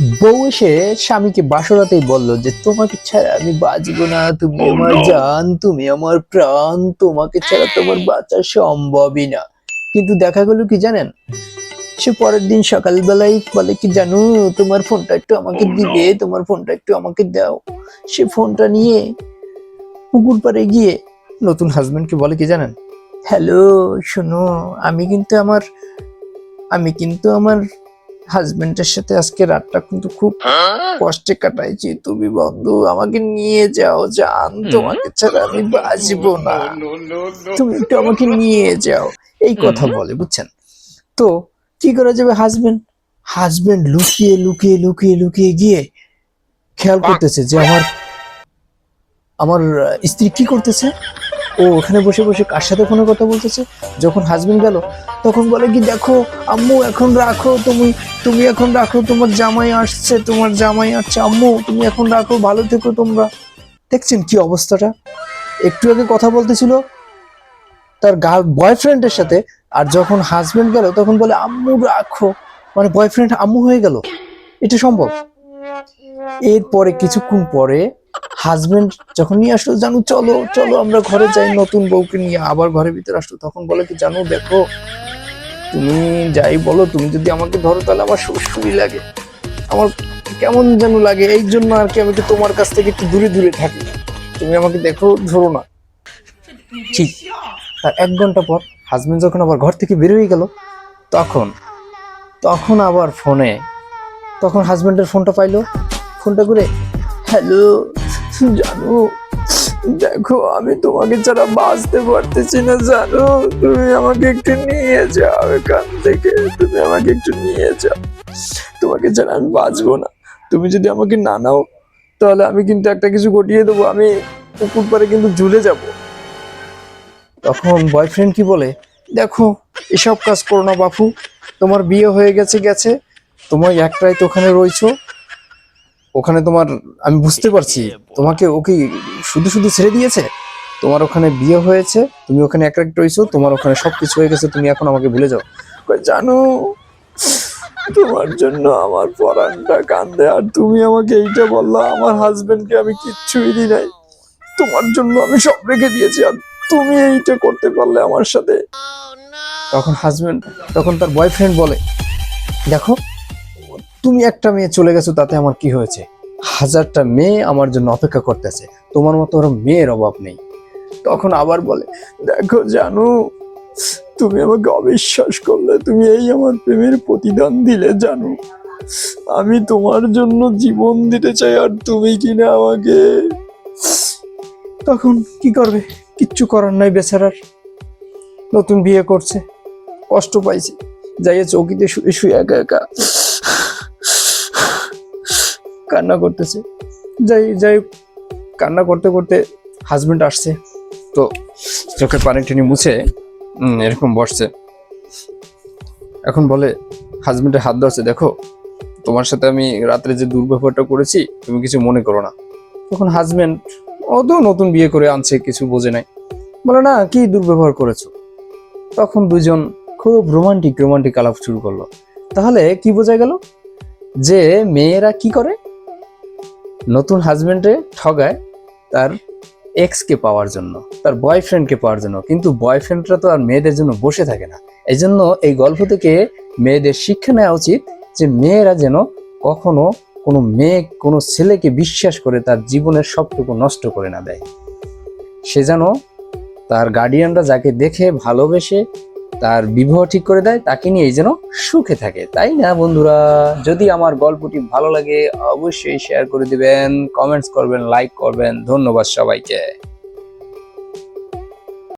বউ এসে স্বামীকে বাসরাতেই বলল যে তোমাকে ছাড়া আমি বাঁচবো না। তুমি আমার জান তুমি আমার প্রাণ তোমাকে ছাড়া তোমার বাঁচা সম্ভবই না। কিন্তু দেখা গেল কি জানেন? সে পরের দিন সকালবেলায় বলে কি জানো তোমার ফোনটা একটু আমাকে দিবে তোমার ফোনটা একটু আমাকে দাও। সে ফোনটা নিয়ে পুকুর পাড়ে গিয়ে নতুন হাজবেন্ডকে বলে কি জানেন? হ্যালো শোনো আমি কিন্তু আমার আমি কিন্তু আমার হাজবেন্ডের সাথে আজকে রাতটা কিন্তু খুব কষ্টে কাটাইছি তুমি বন্ধু আমাকে নিয়ে যাও জান তোমাকে ছাড়া আমি বাঁচবো না। তুমি একটু আমাকে নিয়ে যাও। এই কথা বলে বুঝছেন? তো কি করা যাবে হাজবেন্ড? হাজবেন্ড লুকিয়ে লুকিয়ে লুকিয়ে লুকিয়ে গিয়ে খেয়াল করতেছে যে আমার আমার স্ত্রী কি করতেছে? ও ওখানে বসে বসে কার সাথে ফোনে কথা বলতেছে? যখন হাজবেন্ড গেল, তখন বলে কি, দেখো, আম্মু, এখন রাখো তুমি তুমি এখন রাখো, তোমার জামাই আসছে, তোমার জামাই আসছে। আম্মু, তুমি এখন রাখো, ভালো থেকো তোমরা। দেখছেন কি অবস্থাটা? একটু আগে কথা বলতেছিল তার গার্ল বয়ফ্রেন্ডের সাথে, আর যখন হাজবেন্ড গেল, তখন বলে, আম্মু, রাখো। মানে বয়ফ্রেন্ড আম্মু হয়ে গেল। এটা সম্ভব? এরপরে কিছুক্ষণ পরে হাজবেন্ড যখন নিয়ে আসলো, জানু, চলো চলো, আমরা ঘরে যাই, নতুন বউকে নিয়ে আবার ঘরের ভিতরে আসলো। তখন বলে কি, জানো, দেখো, তুমি যাই বলো, তুমি যদি আমাকে ধরো, তাহলে আমার সুরসুরি লাগে। আমার কেমন যেন লাগে, এই জন্য আর কি আমি তো তোমার কাছ থেকে একটু দূরে দূরে থাকি। তুমি আমাকে দেখো, ধরো না। ঠিক, তার এক ঘণ্টা পর হাজবেন্ড যখন আবার ঘর থেকে বের হয়ে গেল, তখন তখন আবার ফোনে, তখন হাজবেন্ডের ফোনটা পাইলো। ফোনটা করে, হ্যালো জানো, দেখো, আমি তোমাকে ছাড়া বাঁচতে পারতেছি না, জানো। তুমি আমাকে একটু নিয়ে যাও এখান থেকে। তুমি আমাকে একটু নিয়ে যাও। তোমাকে ছাড়া আমি বাঁচবো না। তুমি যদি আমাকে না নাও, তাহলে আমি কিন্তু একটা কিছু ঘটিয়ে দেবো। আমি পুকুর পাড়ে কিন্তু ঝুলে যাব। তখন বয়ফ্রেন্ড কি বলে, দেখো, এসব কাজ করো না বাপু। তোমার বিয়ে হয়ে গেছে গেছে। তোমার একটাই তো ওখানে রয়েছো। ওখানে তোমার আমি বুঝতে পারছি তোমাকে ওকে শুধু শুধু ছেড়ে দিয়েছে? তোমার ওখানে বিয়ে হয়েছে তুমি ওখানে এক একটা রয়েছো তোমার ওখানে সবকিছু হয়ে গেছে তুমি এখন আমাকে ভুলে যাও। জানো তোমার জন্য আমার পরানটা কান্দে আর তুমি আমাকে এইটা বললা আমার হাজবেন্ডকে আমি কিচ্ছুই দিই নাই। তোমার জন্য আমি সব রেখে দিয়েছি আর তুমি এইটা করতে পারলে আমার সাথে। তখন হাজবেন্ড তখন তার বয়ফ্রেন্ড বলে দেখো তুমি একটা মেয়ে চলে গেছো, তাতে আমার কি হয়েছে? হাজারটা মেয়ে আমার জন্য অপেক্ষা করতেছে। তোমার মতো ওর মেয়ের অভাব নেই। তখন আবার বলে, দেখো জানো, তুমি আমাকে অবিশ্বাস করলে, তুমি এই আমার প্রেমের প্রতিদান দিলে জানো। আমি তোমার জন্য জীবন দিতে চাই, আর তুমি কিনা আমাকে তখন কি করবে? কিচ্ছু করার নাই বেচারার। নতুন বিয়ে করছে। কষ্ট পাইছে। যাইয়া চৌকিতে শুয়ে শুয়ে একা একা কান্না করতেছে। যাই যাই কান্না করতে করতে হাজবেন্ড আসছে। তো চোখের পানি টেনে মুছে এরকম বসছে। এখন বলে হাজবেন্ডের হাত ধরছে, দেখো, তোমার সাথে আমি রাত্রে যে দুর্ব্যবহারটা করেছি, তুমি কিছু মনে করো না। তখন হাজবেন্ড অত নতুন বিয়ে করে আনছে, কিছু বোঝে নাই। বলে, না, কি দুর্ব্যবহার করেছ? তখন দুজন খুব রোমান্টিক রোমান্টিক আলাপ শুরু করল। তাহলে কি বোঝা গেল? যে মেয়েরা কি করে? নতুন হাজব্যান্ডে ঠগায় তার এক্সকে পাওয়ার জন্য, তার বয়ফ্রেন্ডকে পাওয়ার জন্য। কিন্তু বয়ফ্রেন্ডরা তো আর মেয়েদের জন্য বসে থাকে না। এই জন্য এই গল্প থেকে মেয়েদের শিক্ষা নেওয়া উচিত যে মেয়েরা যেন কখনো কোনো মেয়ে, কোনো ছেলেকে বিশ্বাস করে তার জীবনের সবটুকু নষ্ট করে না দেয়। সে যেন তার গার্ডিয়ানরা যাকে দেখে ভালোবেসে তার বিবাহ ঠিক করে দেয়, তাকে নিয়ে যেন সুখে থাকে। তাই না, বন্ধুরা? যদি আমার গল্পটি ভালো লাগে, অবশ্যই শেয়ার করে দিবেন কমেন্টস করবেন লাইক করবেন। ধন্যবাদ সবাইকে।